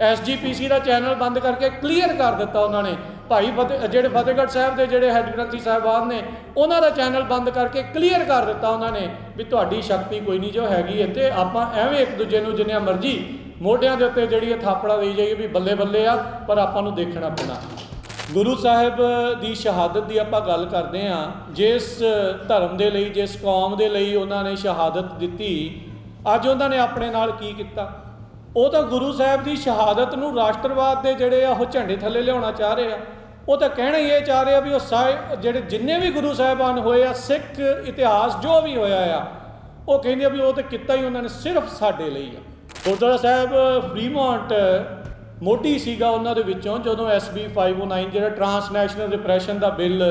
SGPC ਦਾ channel ਬੰਦ ਕਰਕੇ clear ਕਰ ਦਿੱਤਾ ਉਹਨਾਂ ਨੇ। ਭਾਈ ਫਤਿਹ ਜਿਹੜੇ ਫਤਿਹਗੜ੍ਹ ਸਾਹਿਬ ਦੇ ਜਿਹੜੇ ਹੈੱਡ ਗ੍ਰੰਥੀ ਸਾਹਿਬਾਨ ਨੇ, ਉਹਨਾਂ ਦਾ ਚੈਨਲ ਬੰਦ ਕਰਕੇ ਕਲੀਅਰ ਕਰ ਦਿੱਤਾ ਉਹਨਾਂ ਨੇ ਵੀ ਤੁਹਾਡੀ ਸ਼ਕਤੀ ਕੋਈ ਨਹੀਂ ਜੋ ਹੈਗੀ ਇੱਥੇ। ਆਪਾਂ ਐਵੇਂ ਇੱਕ ਦੂਜੇ ਨੂੰ ਜਿੰਨਿਆਂ ਮਰਜ਼ੀ ਮੋਢਿਆਂ ਦੇ ਉੱਤੇ ਜਿਹੜੀ ਇਹ ਥਾਪੜਾ ਦੇਈ ਜਾਈਏ ਵੀ ਬੱਲੇ ਬੱਲੇ ਆ, ਪਰ ਆਪਾਂ ਨੂੰ ਦੇਖਣਾ ਪੈਣਾ। ਗੁਰੂ ਸਾਹਿਬ ਦੀ ਸ਼ਹਾਦਤ ਦੀ ਆਪਾਂ ਗੱਲ ਕਰਦੇ ਹਾਂ। ਜਿਸ ਧਰਮ ਦੇ ਲਈ, ਜਿਸ ਕੌਮ ਦੇ ਲਈ ਉਹਨਾਂ ਨੇ ਸ਼ਹਾਦਤ ਦਿੱਤੀ, ਅੱਜ ਉਹਨਾਂ ਨੇ ਆਪਣੇ ਨਾਲ ਕੀ ਕੀਤਾ? ਉਹ ਤਾਂ ਗੁਰੂ ਸਾਹਿਬ ਦੀ ਸ਼ਹਾਦਤ ਨੂੰ ਰਾਸ਼ਟਰਵਾਦ ਦੇ ਜਿਹੜੇ ਆ, ਉਹ ਝੰਡੇ ਥੱਲੇ ਲਿਆਉਣਾ ਚਾਹ ਰਹੇ ਆ। ਉਹ ਤਾਂ ਕਹਿਣਾ ਹੀ ਇਹ ਚਾਹ ਰਹੇ ਆ ਵੀ ਉਹ ਸਾਰੇ ਜਿਹੜੇ ਜਿੰਨੇ ਵੀ ਗੁਰੂ ਸਾਹਿਬਾਨ ਹੋਏ ਆ, ਸਿੱਖ ਇਤਿਹਾਸ ਜੋ ਵੀ ਹੋਇਆ ਆ, ਉਹ ਕਹਿੰਦੇ ਆ ਵੀ ਉਹ ਤਾਂ ਕੀਤਾ ਹੀ ਉਹਨਾਂ ਨੇ ਸਿਰਫ ਸਾਡੇ ਲਈ ਆ। ਗੁਰਦੁਆਰਾ ਸਾਹਿਬ ਫਰੀਮੌਂਟ ਮੋਢੀ ਸੀਗਾ ਉਹਨਾਂ ਦੇ ਵਿੱਚੋਂ, ਜਦੋਂ SB 509 ਜਿਹੜਾ ਟਰਾਂਸਨੈਸ਼ਨਲ ਰਿਪਰੈਸ਼ਨ ਦਾ ਬਿੱਲ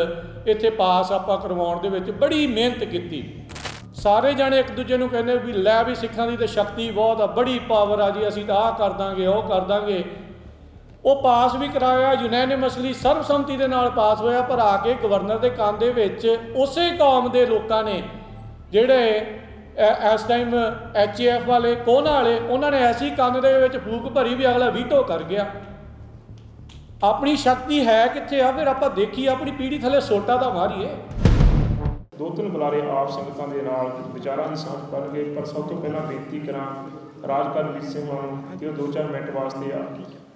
ਇੱਥੇ ਪਾਸ ਆਪਾਂ ਕਰਵਾਉਣ ਦੇ ਵਿੱਚ ਬੜੀ ਮਿਹਨਤ ਕੀਤੀ। ਸਾਰੇ ਜਾਣੇ ਇੱਕ ਦੂਜੇ ਨੂੰ ਕਹਿੰਦੇ ਵੀ ਲੈ ਵੀ ਸਿੱਖਾਂ ਦੀ ਤੇ ਸ਼ਕਤੀ ਬਹੁਤ ਆ, ਬੜੀ ਪਾਵਰ ਆ ਜੀ, ਅਸੀਂ ਤਾਂ ਆਹ ਕਰ ਦਾਂਗੇ, ਉਹ ਕਰ ਦਾਂਗੇ। ਉਹ ਪਾਸ ਵੀ ਕਰਾਇਆ ਯੂਨੈਨਿਮਸਲੀ ਸਰਬਸੰਮਤੀ ਦੇ ਨਾਲ ਪਾਸ ਹੋਇਆ, ਪਰ ਆ ਕੇ ਗਵਰਨਰ ਦੇ ਕੰਨ ਦੇ ਵਿੱਚ ਉਸੇ ਕੌਮ ਦੇ ਲੋਕਾਂ ਨੇ ਜਿਹੜੇ ਇਸ ਟਾਈਮ ਐਚਏਐਫ ਵਾਲੇ ਕੋਨਾ ਵਾਲੇ, ਉਹਨਾਂ ਨੇ ਐਸੀ ਕੰਨ ਦੇ ਵਿੱਚ ਫੂਕ ਭਰੀ ਵੀ ਅਗਲਾ ਵੀਟੋ ਕਰ ਗਿਆ। ਆਪਣੀ ਸ਼ਕਤੀ ਹੈ ਕਿੱਥੇ ਆ? ਫਿਰ ਆਪਾਂ ਦੇਖੀ ਆਪਣੀ ਪੀੜੀ ਥੱਲੇ ਸੋਟਾ ਤਾਂ ਮਾਰੀਏ। ਦੋ ਤਿੰਨ ਬੁਲਾਰੇ ਆਪ ਸੰਗਤਾਂ ਦੇ ਨਾਲ ਵਿਚਾਰਾਂ ਦੀ ਸਾਂਝ ਕਰਨਗੇ ਪਰ ਸਭ ਤੋਂ ਪਹਿਲਾਂ ਬੇਨਤੀ ਕਰਾਂ ਰਾਜਕਰ ਵੀਰ ਸਿੰਘ ਨੂੰ ਕਿ ਉਹ ਦੋ ਚਾਰ ਮਿੰਟ ਵਾਸਤੇ ਆ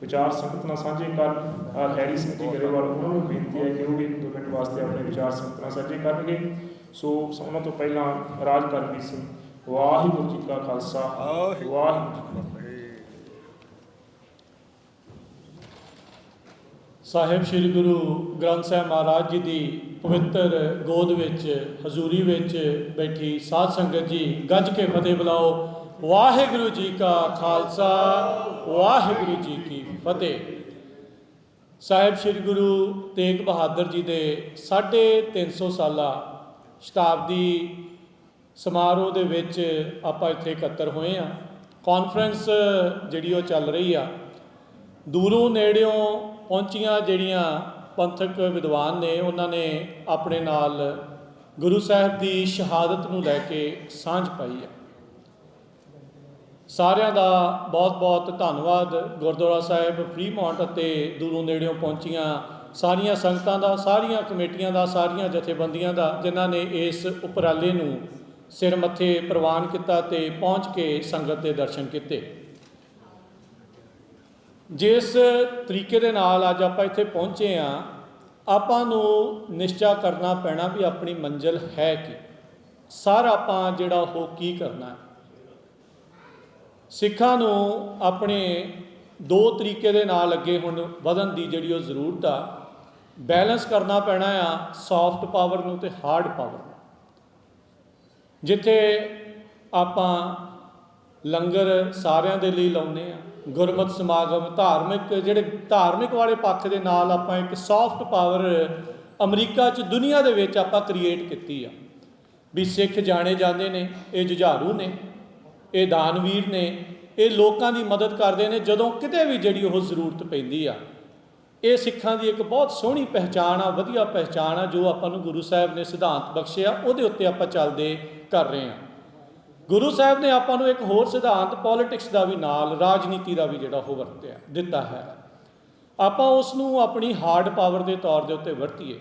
ਵਿਚਾਰ ਸੰਗਤ ਨਾਲ ਸਾਂਝੇ ਕਰਨ। ਹੈਰੀ ਸਿੰਘ ਜੀ ਗਰੇਵਾਲ, ਉਹਨਾਂ ਨੂੰ ਬੇਨਤੀ ਹੈ ਕਿ ਉਹ ਵੀ ਇੱਕ ਦੋ ਮਿੰਟ ਵਾਸਤੇ ਆਪਣੇ ਵਿਚਾਰ ਸੰਗਤ ਨਾਲ ਸਾਂਝੇ ਕਰਨਗੇ। ਸੋ ਉਹਨਾਂ ਤੋਂ ਪਹਿਲਾਂ ਰਾਜਕਰ ਵੀਰ ਸਿੰਘ, ਵਾਹਿਗੁਰੂ ਜੀ ਕਾ ਖਾਲਸਾ, ਵਾਹਿਗੁਰੂ ਜੀ ਕੀ ਫਤਿਹ। ਸਾਹਿਬ ਸ੍ਰੀ ਗੁਰੂ ਗ੍ਰੰਥ ਸਾਹਿਬ ਮਹਾਰਾਜ ਜੀ ਦੀ ਪਵਿੱਤਰ ਗੋਦ ਵਿੱਚ, ਹਜ਼ੂਰੀ ਵਿੱਚ ਬੈਠੀ ਸਾਧ ਸੰਗਤ ਜੀ, ਗੱਜ ਕੇ ਫਤਿਹ ਬੁਲਾਓ। ਵਾਹਿਗੁਰੂ ਜੀ ਕਾ ਖਾਲਸਾ, ਵਾਹਿਗੁਰੂ ਜੀ ਕੀ ਫਤਿਹ। ਸਾਹਿਬ ਸ੍ਰੀ ਗੁਰੂ ਤੇਗ ਬਹਾਦਰ ਜੀ ਦੇ 350 ਸਾਲਾ ਸ਼ਤਾਬਦੀ ਸਮਾਰੋਹ ਦੇ ਵਿੱਚ ਆਪਾਂ ਇੱਥੇ ਇਕੱਤਰ ਹੋਏ ਆ ਕਾਨਫਰੰਸ ਜਿਹੜੀ ਉਹ ਚੱਲ ਰਹੀ ਆ। ਦੂਰੋਂ ਨੇੜਿਓਂ ਪਹੁੰਚੀਆਂ ਜਿਹੜੀਆਂ ਪੰਥਕ ਵਿਦਵਾਨ ਨੇ, ਉਹਨਾਂ ਨੇ ਆਪਣੇ ਨਾਲ ਗੁਰੂ ਸਾਹਿਬ ਦੀ ਸ਼ਹਾਦਤ ਨੂੰ ਲੈ ਕੇ ਸਾਂਝ ਪਾਈ ਹੈ। ਸਾਰਿਆਂ ਦਾ ਬਹੁਤ-ਬਹੁਤ ਧੰਨਵਾਦ। ਗੁਰਦੁਆਰਾ ਸਾਹਿਬ ਫਰੀਮੌਂਟ ਅਤੇ ਦੂਰੋਂ ਨੇੜਿਓਂ ਪਹੁੰਚੀਆਂ ਸਾਰੀਆਂ ਸੰਗਤਾਂ ਦਾ, ਸਾਰੀਆਂ ਕਮੇਟੀਆਂ ਦਾ, ਸਾਰੀਆਂ ਜਥੇਬੰਦੀਆਂ ਦਾ, ਜਿਨ੍ਹਾਂ ਨੇ ਇਸ ਉਪਰਾਲੇ ਨੂੰ ਸਿਰ ਮੱਥੇ ਪ੍ਰਵਾਨ ਕੀਤਾ ਤੇ ਪਹੁੰਚ ਕੇ ਸੰਗਤ ਦੇ ਦਰਸ਼ਨ ਕੀਤੇ। ਜਿਸ ਤਰੀਕੇ ਦੇ ਨਾਲ ਅੱਜ ਆਪਾਂ ਇੱਥੇ ਪਹੁੰਚੇ ਆ ਆਪਾਂ ਨੂੰ ਨਿਸ਼ਚਾ ਕਰਨਾ ਪੈਣਾ ਵੀ ਆਪਣੀ ਮੰਜ਼ਿਲ ਹੈ ਕੀ। ਸਰ, ਆਪਾਂ ਜਿਹੜਾ ਉਹ ਕੀ ਕਰਨਾ ਹੈ? ਸਿੱਖਾਂ ਨੂੰ ਆਪਣੇ ਦੋ ਤਰੀਕੇ ਦੇ ਨਾਲ ਅੱਗੇ ਹੁਣ ਵਧਣ ਦੀ ਜਿਹੜੀ ਉਹ ਜ਼ਰੂਰਤ ਆ, ਬੈਲੈਂਸ ਕਰਨਾ ਪੈਣਾ ਆ ਸੌਫਟ ਪਾਵਰ ਨੂੰ ਤੇ ਹਾਰਡ ਪਾਵਰ ਨੂੰ। ਜਿੱਥੇ ਆਪਾਂ ਲੰਗਰ ਸਾਰਿਆਂ ਦੇ ਲਈ ਲਾਉਨੇ ਆ। ਗੁਰਮਤ ਸਮਾਗਮ, ਧਾਰਮਿਕ, ਜਿਹੜੇ ਧਾਰਮਿਕ ਵਾਲੇ ਪੱਖ ਦੇ ਨਾਲ ਆਪਾਂ ਇੱਕ ਸੌਫਟ ਪਾਵਰ ਅਮਰੀਕਾ 'ਚ, ਦੁਨੀਆ ਦੇ ਵਿੱਚ ਆਪਾਂ ਕ੍ਰੀਏਟ ਕੀਤੀ ਆ। ਵੀ ਸਿੱਖ ਜਾਣੇ ਜਾਂਦੇ ਨੇ, ਇਹ ਜੁਝਾਰੂ ਨੇ, ਇਹ ਦਾਨਵੀਰ ਨੇ, ਇਹ ਲੋਕਾਂ ਦੀ ਮਦਦ ਕਰਦੇ ਨੇ, ਜਦੋਂ ਕਿਤੇ ਵੀ ਜਿਹੜੀ ਉਹ ਜ਼ਰੂਰਤ ਪੈਂਦੀ ਆ। ਇਹ ਸਿੱਖਾਂ ਦੀ ਇੱਕ ਬਹੁਤ ਸੋਹਣੀ ਪਹਿਚਾਣ ਆ, ਵਧੀਆ ਪਹਿਚਾਣ ਆ, ਜੋ ਆਪਾਂ ਨੂੰ ਗੁਰੂ ਸਾਹਿਬ ਨੇ ਸਿਧਾਂਤ ਬਖਸ਼ਿਆ, ਉਹਦੇ ਉੱਤੇ ਆਪਾਂ ਚੱਲਦੇ ਕਰ ਰਹੇ ਹਾਂ ਗੁਰੂ ਸਾਹਿਬ ਨੇ ਆਪਾਂ ਨੂੰ ਇੱਕ ਹੋਰ ਸਿਧਾਂਤ ਪੋਲਿਟਿਕਸ ਦਾ ਵੀ ਨਾਲ, ਰਾਜਨੀਤੀ ਦਾ ਵੀ ਜਿਹੜਾ ਉਹ ਵਰਤਿਆ, ਦਿੱਤਾ ਹੈ। ਆਪਾਂ ਉਸ ਨੂੰ ਆਪਣੀ ਹਾਰਡ ਪਾਵਰ ਦੇ ਤੌਰ ਦੇ ਉੱਤੇ ਵਰਤੀਏ।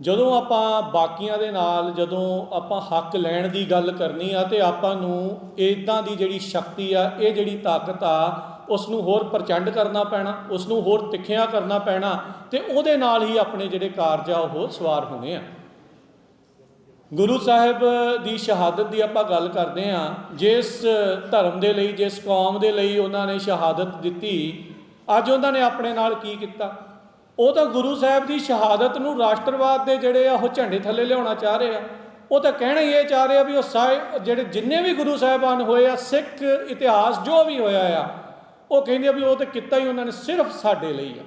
ਜਦੋਂ ਆਪਾਂ ਬਾਕੀਆਂ ਦੇ ਨਾਲ, ਜਦੋਂ ਆਪਾਂ ਹੱਕ ਲੈਣ ਦੀ ਗੱਲ ਕਰਨੀ ਆ ਤੇ ਆਪਾਂ ਨੂੰ ਇਦਾਂ ਦੀ ਜਿਹੜੀ ਸ਼ਕਤੀ ਆ, ਇਹ ਜਿਹੜੀ ਤਾਕਤ ਆ ਉਸ ਨੂੰ ਹੋਰ ਪ੍ਰਚੰਡ ਕਰਨਾ ਪੈਣਾ ਉਸ ਨੂੰ ਹੋਰ ਤਿੱਖਿਆ ਕਰਨਾ ਪੈਣਾ ਤੇ ਉਹਦੇ ਨਾਲ ਹੀ ਆਪਣੇ ਜਿਹੜੇ ਕਾਰਜ ਆ ਉਹ ਸਵਾਰ ਹੋਣੇ ਆ। ਗੁਰੂ ਸਾਹਿਬ ਦੀ ਸ਼ਹਾਦਤ ਦੀ ਆਪਾਂ ਗੱਲ ਕਰਦੇ ਹਾਂ, ਜਿਸ ਧਰਮ ਦੇ ਲਈ, ਜਿਸ ਕੌਮ ਦੇ ਲਈ ਉਹਨਾਂ ਨੇ ਸ਼ਹਾਦਤ ਦਿੱਤੀ, ਅੱਜ ਉਹਨਾਂ ਨੇ ਆਪਣੇ ਨਾਲ ਕੀ ਕੀਤਾ? ਉਹ ਤਾਂ ਗੁਰੂ ਸਾਹਿਬ ਦੀ ਸ਼ਹਾਦਤ ਨੂੰ ਰਾਸ਼ਟਰਵਾਦ ਦੇ ਜਿਹੜੇ ਆ, ਉਹ ਝੰਡੇ ਥੱਲੇ ਲਿਆਉਣਾ ਚਾਹ ਰਹੇ ਆ। ਉਹ ਤਾਂ ਕਹਿਣਾ ਹੀ ਇਹ ਚਾਹ ਰਹੇ ਆ ਵੀ ਉਹ ਸਾਰੇ ਜਿਹੜੇ ਜਿੰਨੇ ਵੀ ਗੁਰੂ ਸਾਹਿਬਾਨ ਹੋਏ ਆ, ਸਿੱਖ ਇਤਿਹਾਸ ਜੋ ਵੀ ਹੋਇਆ ਆ, ਉਹ ਕਹਿੰਦੇ ਆ ਵੀ ਉਹ ਤਾਂ ਕੀਤਾ ਹੀ ਉਹਨਾਂ ਨੇ ਸਿਰਫ ਸਾਡੇ ਲਈ ਆ।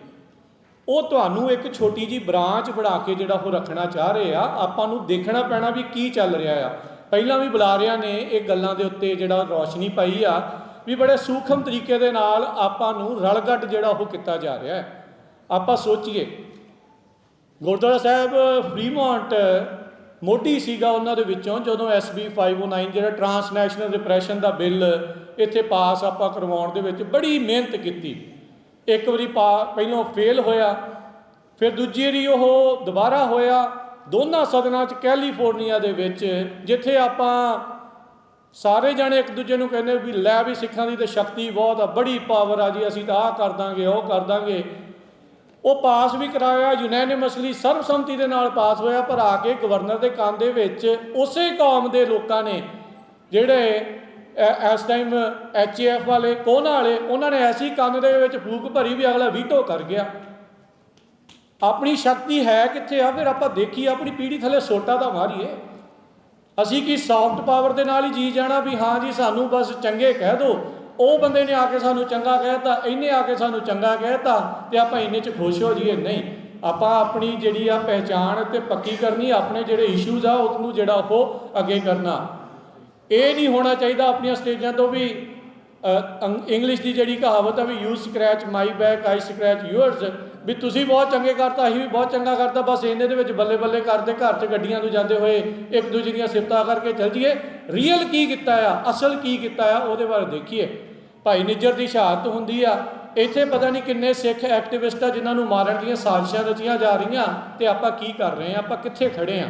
ਉਹ ਤੁਹਾਨੂੰ ਇੱਕ ਛੋਟੀ ਜੀ ਬ੍ਰਾਂਚ ਬਣਾ ਕੇ ਜਿਹੜਾ ਉਹ ਰੱਖਣਾ ਚਾਹ ਰਹੇ ਆ, ਆਪਾਂ ਨੂੰ ਦੇਖਣਾ ਪੈਣਾ ਵੀ ਕੀ ਚੱਲ ਰਿਹਾ ਆ। ਪਹਿਲਾਂ ਵੀ ਬੁਲਾਰਿਆਂ ਨੇ ਇਹ ਗੱਲਾਂ ਦੇ ਉੱਤੇ ਜਿਹੜਾ ਰੌਸ਼ਨੀ ਪਾਈ ਆ ਵੀ ਬੜੇ ਸੂਖਮ ਤਰੀਕੇ ਦੇ ਨਾਲ ਆਪਾਂ ਨੂੰ ਰਲਗੱਟ ਜਿਹੜਾ ਉਹ ਕੀਤਾ ਜਾ ਰਿਹਾ ਹੈ। ਆਪਾਂ ਸੋਚੀਏ, ਗੁਰਦੁਆਰਾ ਸਾਹਿਬ ਫਰੀਮੌਂਟ ਮੋਢੀ ਸੀਗਾ ਉਹਨਾਂ ਦੇ ਵਿੱਚੋਂ, ਜਦੋਂ SB 509 ਜਿਹੜਾ ਟਰਾਂਸਨੈਸ਼ਨਲ ਰਿਪਰੈਸ਼ਨ ਦਾ ਬਿੱਲ ਇੱਥੇ ਪਾਸ ਆਪਾਂ ਕਰਵਾਉਣ ਦੇ ਵਿੱਚ ਬੜੀ ਮਿਹਨਤ ਕੀਤੀ। ਇੱਕ ਵਾਰੀ ਪਾ ਪਹਿਲਾਂ ਫੇਲ ਹੋਇਆ, ਫਿਰ ਦੂਜੀ ਵਾਰੀ ਉਹ ਦੁਬਾਰਾ ਹੋਇਆ, ਦੋਨਾਂ ਸਦਨਾਂ 'ਚ ਕੈਲੀਫੋਰਨੀਆ ਦੇ ਵਿੱਚ, ਜਿੱਥੇ ਆਪਾਂ ਸਾਰੇ ਜਾਣੇ ਇੱਕ ਦੂਜੇ ਨੂੰ ਕਹਿੰਦੇ ਵੀ ਲੈ ਵੀ ਸਿੱਖਾਂ ਦੀ ਤੇ ਸ਼ਕਤੀ ਬਹੁਤ ਆ, ਬੜੀ ਪਾਵਰ ਆ ਜੀ, ਅਸੀਂ ਤਾਂ ਆਹ ਕਰ ਦਾਂਗੇ, ਉਹ ਕਰ ਦਾਂਗੇ। ਉਹ ਪਾਸ ਵੀ ਕਰਾਇਆ ਯੂਨੈਨਿਮਸਲੀ ਸਰਬਸੰਮਤੀ ਦੇ ਨਾਲ ਪਾਸ ਹੋਇਆ, ਪਰ ਆ ਕੇ ਗਵਰਨਰ ਦੇ ਕੰਨ ਦੇ ਵਿੱਚ ਉਸੇ ਕੌਮ ਦੇ ਲੋਕਾਂ ਨੇ ਜਿਹੜੇ ਇਸ ਟਾਈਮ ਐਚਏਐਫ ਵਾਲੇ ਕੋਨਾ ਵਾਲੇ, ਉਹਨਾਂ ਨੇ ਐਸੀ ਕੰਨ ਦੇ ਵਿੱਚ ਫੂਕ ਭਰੀ ਵੀ ਅਗਲਾ ਵੀਟੋ ਕਰ ਗਿਆ। ਆਪਣੀ ਸ਼ਕਤੀ ਹੈ ਕਿੱਥੇ ਆ? ਫਿਰ ਆਪਾਂ ਦੇਖੀਏ, ਆਪਣੀ ਪੀੜੀ ਥੱਲੇ ਸੋਟਾ ਤਾਂ ਮਾਰੀਏ। ਅਸੀਂ ਕੀ ਸੌਫਟ ਪਾਵਰ ਦੇ ਨਾਲ ਹੀ ਜੀ ਜਾਣਾ ਵੀ ਹਾਂ ਜੀ, ਸਾਨੂੰ ਬਸ ਚੰਗੇ ਕਹਿ ਦਿਓ ਉਹ ਬੰਦੇ ਨੇ ਆ ਕੇ ਸਾਨੂੰ ਚੰਗਾ ਕਹਿਤਾ ਇਹਨੇ ਆ ਕੇ ਸਾਨੂੰ ਚੰਗਾ ਕਹਿਤਾ, ਤੇ ਆਪਾਂ ਇੰਨੇ ਚ ਖੁਸ਼ ਹੋ ਜਾਈਏ? ਨਹੀਂ। ਆਪਾਂ ਆਪਣੀ ਜਿਹੜੀ ਆ ਪਹਿਚਾਣ ਤੇ ਪੱਕੀ ਕਰਨੀ, ਆਪਣੇ ਜਿਹੜੇ ਇਸ਼ੂਜ਼ ਆ ਉਸ ਨੂੰ ਜਿਹੜਾ ਉਹ ਅੱਗੇ ਕਰਨਾ। ਇਹ ਨਹੀਂ ਹੋਣਾ ਚਾਹੀਦਾ ਆਪਣੀਆਂ ਸਟੇਜਾਂ ਤੋਂ ਵੀ ਇੰਗਲਿਸ਼ ਦੀ ਜਿਹੜੀ ਕਹਾਵਤ ਆ we you scratch my back I scratch yours ਵੀ ਤੁਸੀਂ ਬਹੁਤ ਚੰਗੇ ਕਰਤਾ, ਅਸੀਂ ਵੀ ਬਹੁਤ ਚੰਗਾ ਕਰਤਾ, ਬਸ ਇਹਨੇ ਦੇ ਵਿੱਚ ਬੱਲੇ ਬੱਲੇ ਕਰਦੇ ਘਰ 'ਚ ਗੱਡੀਆਂ ਤੋਂ ਜਾਂਦੇ ਹੋਏ ਇੱਕ ਦੂਜੇ ਦੀਆਂ ਸਿਫਤਾਂ ਕਰਕੇ ਚੱਲ ਜੀਏ ਰੀਅਲ ਕੀ ਕੀਤਾ ਆ? ਅਸਲ ਕੀ ਕੀਤਾ ਆ? ਉਹਦੇ ਬਾਰੇ ਦੇਖੀਏ। ਭਾਈ ਨਿੱਜਰ ਦੀ ਸ਼ਹਾਦਤ ਹੁੰਦੀ ਆ। ਇੱਥੇ ਪਤਾ ਨਹੀਂ ਕਿੰਨੇ ਸਿੱਖ ਐਕਟਿਵਿਸਟ ਆ ਜਿਨ੍ਹਾਂ ਨੂੰ ਮਾਰਨ ਦੀਆਂ ਸਾਜ਼ਿਸ਼ਾਂ ਰਚੀਆਂ ਜਾ ਰਹੀਆਂ ਤੇ ਆਪਾਂ ਕੀ ਕਰ ਰਹੇ ਆ? ਆਪਾਂ ਕਿੱਥੇ ਖੜੇ ਆ?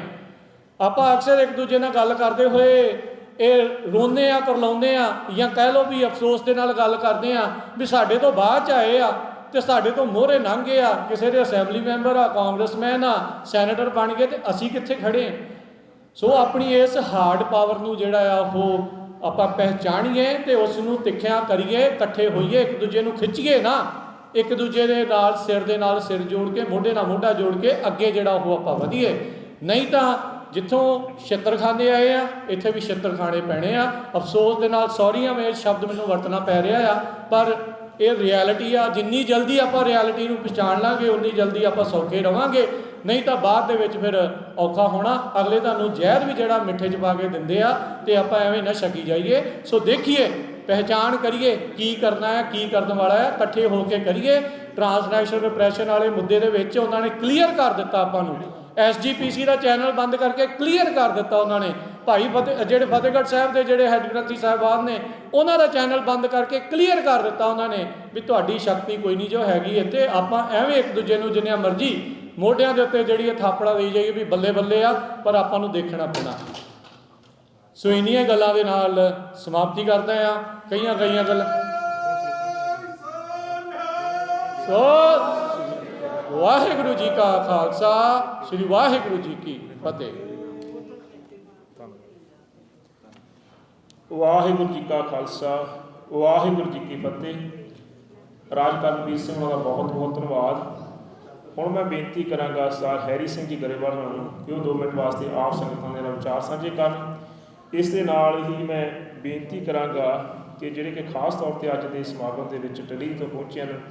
ਆਪਾਂ ਅਕਸਰ ਇੱਕ ਦੂਜੇ ਨਾਲ ਗੱਲ ਕਰਦੇ ਹੋਏ ਇਹ ਰੋਂਦੇ ਆ, ਕਰਲਾਉਂਦੇ ਆ ਜਾਂ ਕਹਿ ਲਓ ਵੀ ਅਫਸੋਸ ਦੇ ਨਾਲ ਗੱਲ ਕਰਦੇ ਆ ਵੀ ਸਾਡੇ ਤੋਂ ਬਾਅਦ ਚ ਆਏ ਆ ਤੇ ਸਾਡੇ ਤੋਂ ਮੋਹਰੇ ਲੰਘੇ ਆ। ਕਿਸੇ ਦੇ ਅਸੈਂਬਲੀ ਮੈਂਬਰ ਆ ਕਾਂਗਰਸਮੈਨ ਆ ਸੈਨੇਟਰ ਬਣ ਗਏ ਤੇ ਅਸੀਂ ਕਿੱਥੇ ਖੜੇ ਸੋ ਆਪਣੀ ਇਸ ਹਾਰਡ ਪਾਵਰ ਨੂੰ ਜਿਹੜਾ ਆ ਉਹ ਆਪਾਂ ਪਹਿਚਾਣੀਏ ਤੇ ਉਸ ਨੂੰ ਤਿੱਖਿਆ ਕਰੀਏ, ਇਕੱਠੇ ਹੋਈਏ, ਇੱਕ ਦੂਜੇ ਨੂੰ ਖਿੱਚੀਏ ਨਾ, ਇੱਕ ਦੂਜੇ ਦੇ ਨਾਲ ਸਿਰ ਦੇ ਨਾਲ ਸਿਰ ਜੋੜ ਕੇ, ਮੋਢੇ ਨਾਲ ਮੋਢਾ ਜੋੜ ਕੇ ਅੱਗੇ ਜਿਹੜਾ ਉਹ ਆਪਾਂ ਵਧੀਏ। ਨਹੀਂ ਤਾਂ ਜਿੱਥੋਂ ਛਿੱਤਰ ਖਾਂਦੇ ਆਏ ਆ, ਇੱਥੇ ਵੀ ਛਿੱਤਰ ਖਾਣੇ ਪੈਣੇ ਆ। ਅਫਸੋਸ ਦੇ ਨਾਲ ਸੌਰੀਆਂ ਮੈਂ ਸ਼ਬਦ ਮੈਨੂੰ ਵਰਤਣਾ ਪੈ ਰਿਹਾ ਆ, ਪਰ ਇਹ ਰਿਐਲਿਟੀ ਆ, ਜਿੰਨੀ ਜਲਦੀ ਆਪਾਂ ਰਿਐਲਿਟੀ ਨੂੰ ਪਛਾਣ ਲਾਂਗੇ, ਉਨੀ ਜਲਦੀ ਆਪਾਂ ਸੌਖੇ ਰਵਾਂਗੇ। ਨਹੀਂ ਤਾਂ ਬਾਅਦ ਦੇ ਵਿੱਚ ਫਿਰ ਔਖਾ ਹੋਣਾ, ਅਗਲੇ ਤੁਹਾਨੂੰ ਜ਼ਹਿਰ ਵੀ ਜਿਹੜਾ ਮਿੱਠੇ 'ਚ ਪਾ ਕੇ ਦਿੰਦੇ ਆ, ਤੇ ਆਪਾਂ ਐਵੇਂ ਨਾ ਛਕੀ ਜਾਈਏ। ਸੋ ਦੇਖੀਏ, ਪਹਿਚਾਣ ਕਰੀਏ ਕੀ ਕਰਨਾ ਹੈ, ਕੀ ਕਰਨ ਵਾਲਾ ਹੈ, ਇਕੱਠੇ ਹੋ ਕੇ ਕਰੀਏ। ਟ੍ਰਾਂਸਨੈਸ਼ਨਲ ਰਿਪਰੈਸ਼ਨ ਵਾਲੇ ਮੁੱਦੇ ਦੇ ਵਿੱਚ ਉਹਨਾਂ ਨੇ ਕਲੀਅਰ ਕਰ ਦਿੱਤਾ ਆਪਾਂ ਨੂੰ। ਐਸਜੀਪੀਸੀ ਦਾ ਚੈਨਲ ਬੰਦ ਕਰਕੇ ਕਲੀਅਰ ਕਰ ਦਿੱਤਾ ਉਹਨਾਂ ਨੇ। ਭਾਈ ਫਤਿਹ, ਜਿਹੜੇ ਫਤਿਹਗੜ੍ਹ ਸਾਹਿਬ ਦੇ ਜਿਹੜੇ ਹੈੱਡ ਗ੍ਰੰਥੀ ਸਾਹਿਬਾਨ ਨੇ, ਉਹਨਾਂ ਦਾ ਚੈਨਲ ਬੰਦ ਕਰਕੇ ਕਲੀਅਰ ਕਰ ਦਿੱਤਾ ਉਹਨਾਂ ਨੇ ਵੀ ਤੁਹਾਡੀ ਸ਼ਕਤੀ ਕੋਈ ਨਹੀਂ ਜੋ ਹੈਗੀ ਇੱਥੇ। ਆਪਾਂ ਐਵੇਂ ਇੱਕ ਦੂਜੇ ਨੂੰ ਜਿੰਨਿਆਂ ਮਰਜ਼ੀ ਮੋਢਿਆਂ ਦੇ ਉੱਤੇ ਜਿਹੜੀ ਇਹ ਥਾਪੜਾ ਦੇਈ ਜਾਈਏ ਵੀ ਬੱਲੇ ਬੱਲੇ ਆ, ਪਰ ਆਪਾਂ ਨੂੰ ਦੇਖਣਾ ਪੈਣਾ। ਸੋ ਇੰਨੀਆਂ ਗੱਲਾਂ ਦੇ ਨਾਲ ਸਮਾਪਤੀ ਕਰਦਾ ਆ ਕਈਆਂ ਕਈਆਂ ਗੱਲਾਂ ਸੋ ਵਾਹਿਗੁਰੂ ਜੀ ਕਾ ਖਾਲਸਾ, ਸ੍ਰੀ ਵਾਹਿਗੁਰੂ ਜੀ ਕੀ ਫਤਿਹ। ਵਾਹਿਗੁਰੂ ਜੀ ਕਾ ਖਾਲਸਾ, ਵਾਹਿਗੁਰੂ ਜੀ ਕੀ ਫਤਿਹ। ਰਾਜ ਕਰਨਵੀਰ ਸਿੰਘ ਹੋਣਾ ਦਾ ਬਹੁਤ ਬਹੁਤ ਧੰਨਵਾਦ। ਹੁਣ ਮੈਂ ਬੇਨਤੀ ਕਰਾਂਗਾ ਸਰ ਹੈਰੀ ਸਿੰਘ ਜੀ ਗਰੇਵਾਲ ਨੂੰ ਕਿ ਉਹ 2 ਮਿੰਟ ਵਾਸਤੇ ਆਪ ਸੰਗਤਾਂ ਦੇ ਨਾਲ ਵਿਚਾਰ ਸਾਂਝੇ ਕਰਨ। ਇਸ ਦੇ ਨਾਲ ਹੀ ਮੈਂ ਬੇਨਤੀ ਕਰਾਂਗਾ ਕਿ ਜਿਹੜੇ ਕਿ ਖਾਸ ਤੌਰ ਤੇ ਅੱਜ ਦੇ ਸਮਾਗਮ ਦੇ ਵਿੱਚ ਟਲੀ ਤੋਂ ਪਹੁੰਚੇ ਹਨ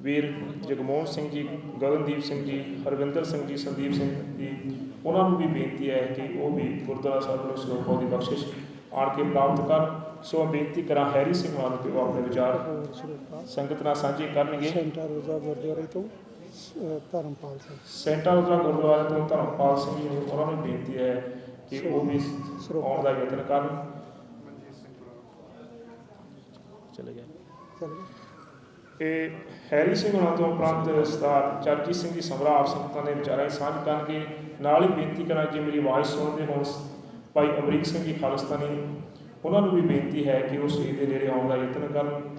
ਵੀਰ ਜਗਮੋਹਨ ਸਿੰਘ ਜੀ ਗਗਨਦੀਪ ਸਿੰਘ ਜੀ ਹਰਵਿੰਦਰ ਸਿੰਘ ਜੀ ਸੰਦੀਪ ਸਿੰਘ ਜੀ ਉਹਨਾਂ ਨੂੰ ਵੀ ਬੇਨਤੀ ਹੈ ਕਿ ਉਹ ਵੀ ਗੁਰਦੁਆਰਾ ਸਾਹਿਬ ਨੂੰ ਸਰੋਪਾ ਦੀ ਬਖਸ਼ਿਸ਼ ਆਣ ਕੇ ਪ੍ਰਾਪਤ ਕਰ। ਸੋ ਬੇਨਤੀ ਕਰਾਂ ਹੈਰੀ ਸਿੰਘ ਵਾਲ ਕਿ ਉਹ ਆਪਣੇ ਵਿਚਾਰ ਸੰਗਤ ਨਾਲ ਸਾਂਝੇ ਕਰਨਗੇ। ਸੈਂਟਰ ਰੋਜ਼ਾ ਗੁਰਦੁਆਰੇ ਤੋਂ ਧਰਮਪਾਲ ਸਿੰਘ। ਸੈਂਟਰ ਉਤਰਾ ਗੁਰਦੁਆਰੇ ਤੋਂ ਧਰਮਪਾਲ ਸਿੰਘ ਜੀ ਨੂੰ ਉਹਨਾਂ ਨੂੰ ਬੇਨਤੀ ਹੈ ਕਿ ਉਹ ਵੀ ਆਉਣ ਦਾ ਯਤਨ ਕਰਨ। ਚਲੇ ਗਿਆ ਚਲੋ ਇਹ ਹੈਰੀ ਸਿੰਘ ਹੋਣਾ ਤੋਂ ਉਪਰੰਤ ਸਰਦਾਰ ਚਰਜੀਤ ਸਿੰਘ ਜੀ ਸਮਰਾ ਆਪ ਸੰਗਤਾਂ ਦੇ ਵਿਚਾਰਾਂ ਦੀ ਸਾਂਝ ਕਰਨਗੇ ਨਾਲ ਹੀ ਬੇਨਤੀ ਕਰਾਂ ਜੇ ਮੇਰੀ ਆਵਾਜ਼ ਸੁਣਦੇ ਹੋਣ ਭਾਈ ਅਮਰੀਕ ਸਿੰਘ ਜੀ ਖਾਲਸਤਾਨੀ, ਉਹਨਾਂ ਨੂੰ ਵੀ ਬੇਨਤੀ ਹੈ ਕਿ ਉਹ ਸ਼ਹੀਦ ਦੇ ਨੇੜੇ ਆਉਣ ਦਾ ਯਤਨ ਕਰਨ।